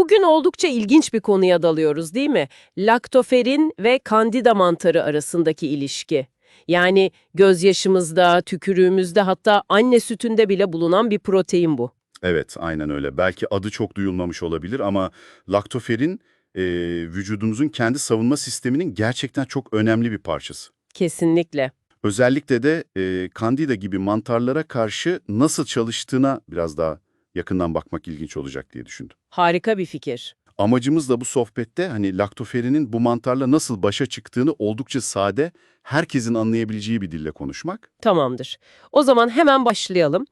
Bugün oldukça ilginç bir konuya dalıyoruz değil mi? Laktoferin ve kandida mantarı arasındaki ilişki. Yani gözyaşımızda, tükürüğümüzde hatta anne sütünde bile bulunan bir protein bu. Evet, aynen öyle. Belki adı çok duyulmamış olabilir ama laktoferin e, vücudumuzun kendi savunma sisteminin gerçekten çok önemli bir parçası. Kesinlikle. Özellikle de e, kandida gibi mantarlara karşı nasıl çalıştığına biraz daha yakından bakmak ilginç olacak diye düşündüm. Harika bir fikir. Amacımız da bu sohbette hani laktoferinin bu mantarla nasıl başa çıktığını oldukça sade, herkesin anlayabileceği bir dille konuşmak. Tamamdır. O zaman hemen başlayalım.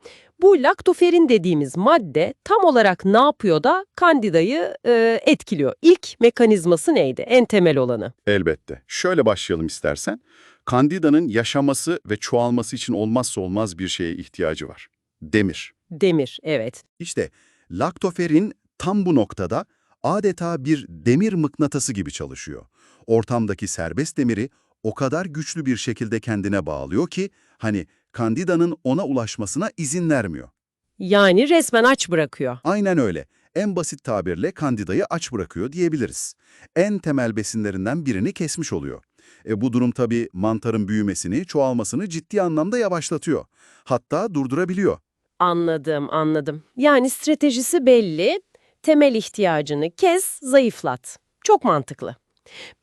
Bu laktoferin dediğimiz madde tam olarak ne yapıyor da kandidayı e, etkiliyor? İlk mekanizması neydi? En temel olanı. Elbette. Şöyle başlayalım istersen. Kandidanın yaşaması ve çoğalması için olmazsa olmaz bir şeye ihtiyacı var. Demir. Demir, evet. İşte laktoferin tam bu noktada adeta bir demir mıknatısı gibi çalışıyor. Ortamdaki serbest demiri o kadar güçlü bir şekilde kendine bağlıyor ki hani kandidanın ona ulaşmasına izin vermiyor. Yani resmen aç bırakıyor. Aynen öyle. En basit tabirle kandidayı aç bırakıyor diyebiliriz. En temel besinlerinden birini kesmiş oluyor. E bu durum tabii mantarın büyümesini, çoğalmasını ciddi anlamda yavaşlatıyor. Hatta durdurabiliyor. Anladım, anladım. Yani stratejisi belli. Temel ihtiyacını kes, zayıflat. Çok mantıklı.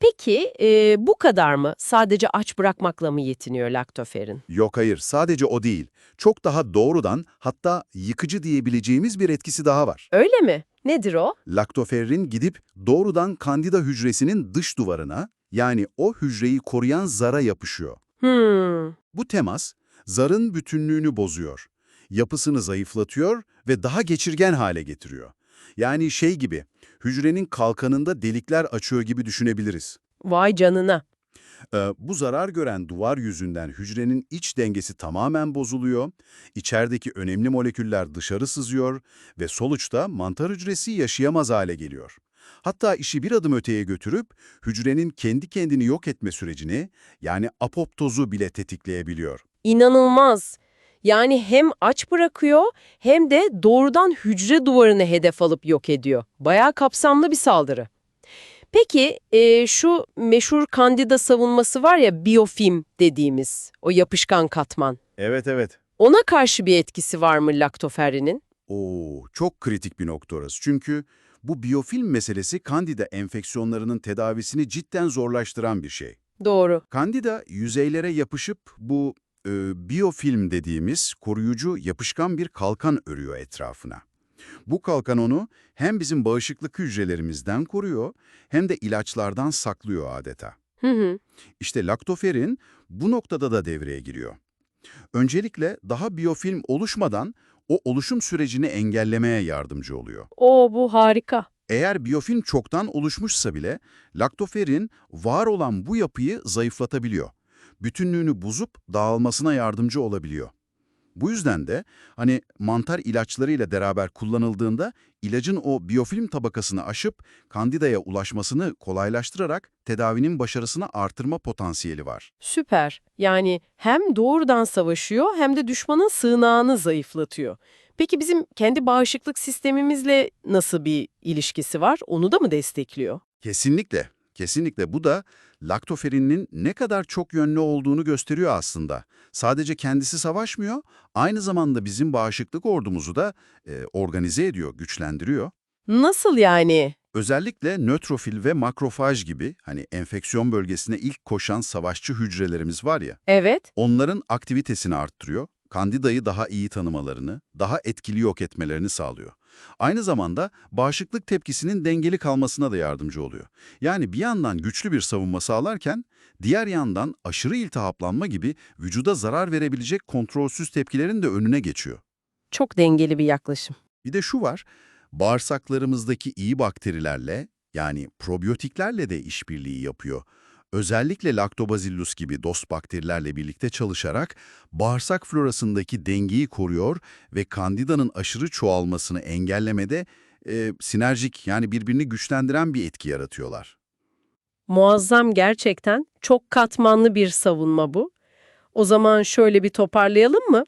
Peki e, bu kadar mı? Sadece aç bırakmakla mı yetiniyor laktoferin? Yok hayır, sadece o değil. Çok daha doğrudan hatta yıkıcı diyebileceğimiz bir etkisi daha var. Öyle mi? Nedir o? Laktoferrin gidip doğrudan kandida hücresinin dış duvarına yani o hücreyi koruyan zara yapışıyor. Hmm, Bu temas zarın bütünlüğünü bozuyor. Yapısını zayıflatıyor ve daha geçirgen hale getiriyor. Yani şey gibi, hücrenin kalkanında delikler açıyor gibi düşünebiliriz. vay canına. Ee, bu zarar gören duvar yüzünden hücrenin iç dengesi tamamen bozuluyor, içerideki önemli moleküller dışarı sızıyor ve sonuçta mantar hücresi yaşayamaz hale geliyor. Hatta işi bir adım öteye götürüp hücrenin kendi kendini yok etme sürecini yani apoptozu bile tetikleyebiliyor. İnanılmaz. Yani hem aç bırakıyor hem de doğrudan hücre duvarını hedef alıp yok ediyor. Bayağı kapsamlı bir saldırı. Peki e, şu meşhur kandida savunması var ya biyofilm dediğimiz o yapışkan katman. Evet evet. Ona karşı bir etkisi var mı laktoferinin? Oo, çok kritik bir nokta orası. Çünkü bu biyofilm meselesi kandida enfeksiyonlarının tedavisini cidden zorlaştıran bir şey. Doğru. Kandida yüzeylere yapışıp bu e, biyofilm dediğimiz koruyucu yapışkan bir kalkan örüyor etrafına. Bu kalkan onu hem bizim bağışıklık hücrelerimizden koruyor hem de ilaçlardan saklıyor adeta. Hı hı. İşte laktoferin bu noktada da devreye giriyor. Öncelikle daha biyofilm oluşmadan o oluşum sürecini engellemeye yardımcı oluyor. O bu harika. Eğer biyofilm çoktan oluşmuşsa bile laktoferin var olan bu yapıyı zayıflatabiliyor. Bütünlüğünü bozup dağılmasına yardımcı olabiliyor. Bu yüzden de hani mantar ilaçlarıyla beraber kullanıldığında ilacın o biyofilm tabakasını aşıp kandidaya ulaşmasını kolaylaştırarak tedavinin başarısını artırma potansiyeli var. Süper. Yani hem doğrudan savaşıyor hem de düşmanın sığınağını zayıflatıyor. Peki bizim kendi bağışıklık sistemimizle nasıl bir ilişkisi var? Onu da mı destekliyor? Kesinlikle, kesinlikle bu da laktoferininin ne kadar çok yönlü olduğunu gösteriyor aslında. Sadece kendisi savaşmıyor, aynı zamanda bizim bağışıklık ordumuzu da e, organize ediyor, güçlendiriyor. Nasıl yani? Özellikle nötrofil ve makrofaj gibi hani enfeksiyon bölgesine ilk koşan savaşçı hücrelerimiz var ya, Evet. onların aktivitesini arttırıyor, kandidayı daha iyi tanımalarını, daha etkili yok etmelerini sağlıyor. Aynı zamanda bağışıklık tepkisinin dengeli kalmasına da yardımcı oluyor. Yani bir yandan güçlü bir savunma sağlarken, diğer yandan aşırı iltihaplanma gibi vücuda zarar verebilecek kontrolsüz tepkilerin de önüne geçiyor. Çok dengeli bir yaklaşım. Bir de şu var, bağırsaklarımızdaki iyi bakterilerle yani probiyotiklerle de işbirliği yapıyor. Özellikle Lactobacillus gibi dost bakterilerle birlikte çalışarak bağırsak florasındaki dengeyi koruyor ve kandidanın aşırı çoğalmasını engellemede e, sinerjik yani birbirini güçlendiren bir etki yaratıyorlar. Muazzam gerçekten. Çok katmanlı bir savunma bu. O zaman şöyle bir toparlayalım mı?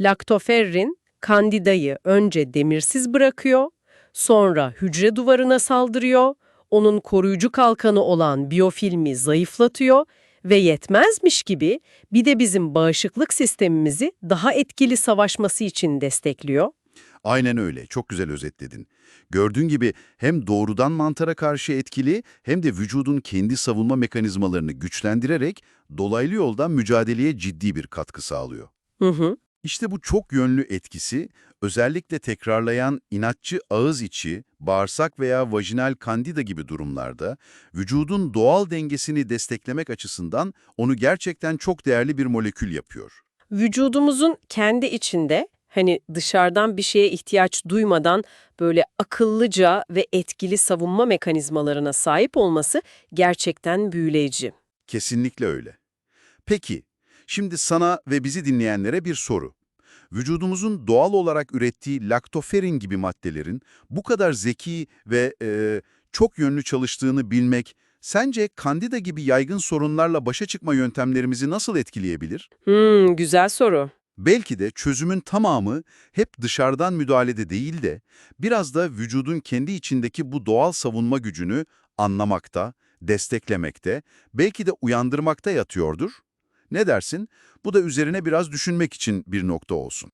Laktoferrin kandidayı önce demirsiz bırakıyor, Sonra hücre duvarına saldırıyor, onun koruyucu kalkanı olan biyofilmi zayıflatıyor ve yetmezmiş gibi bir de bizim bağışıklık sistemimizi daha etkili savaşması için destekliyor. Aynen öyle. Çok güzel özetledin. Gördüğün gibi hem doğrudan mantara karşı etkili hem de vücudun kendi savunma mekanizmalarını güçlendirerek dolaylı yoldan mücadeleye ciddi bir katkı sağlıyor. Hı hı. İşte bu çok yönlü etkisi özellikle tekrarlayan inatçı ağız içi, bağırsak veya vajinal kandida gibi durumlarda vücudun doğal dengesini desteklemek açısından onu gerçekten çok değerli bir molekül yapıyor. Vücudumuzun kendi içinde hani dışarıdan bir şeye ihtiyaç duymadan böyle akıllıca ve etkili savunma mekanizmalarına sahip olması gerçekten büyüleyici. Kesinlikle öyle. Peki, şimdi sana ve bizi dinleyenlere bir soru. Vücudumuzun doğal olarak ürettiği laktoferin gibi maddelerin bu kadar zeki ve e, çok yönlü çalıştığını bilmek, sence kandida gibi yaygın sorunlarla başa çıkma yöntemlerimizi nasıl etkileyebilir? Hmm, güzel soru. Belki de çözümün tamamı hep dışarıdan müdahalede değil de biraz da vücudun kendi içindeki bu doğal savunma gücünü anlamakta, desteklemekte, belki de uyandırmakta yatıyordur. Ne dersin? Bu da üzerine biraz düşünmek için bir nokta olsun.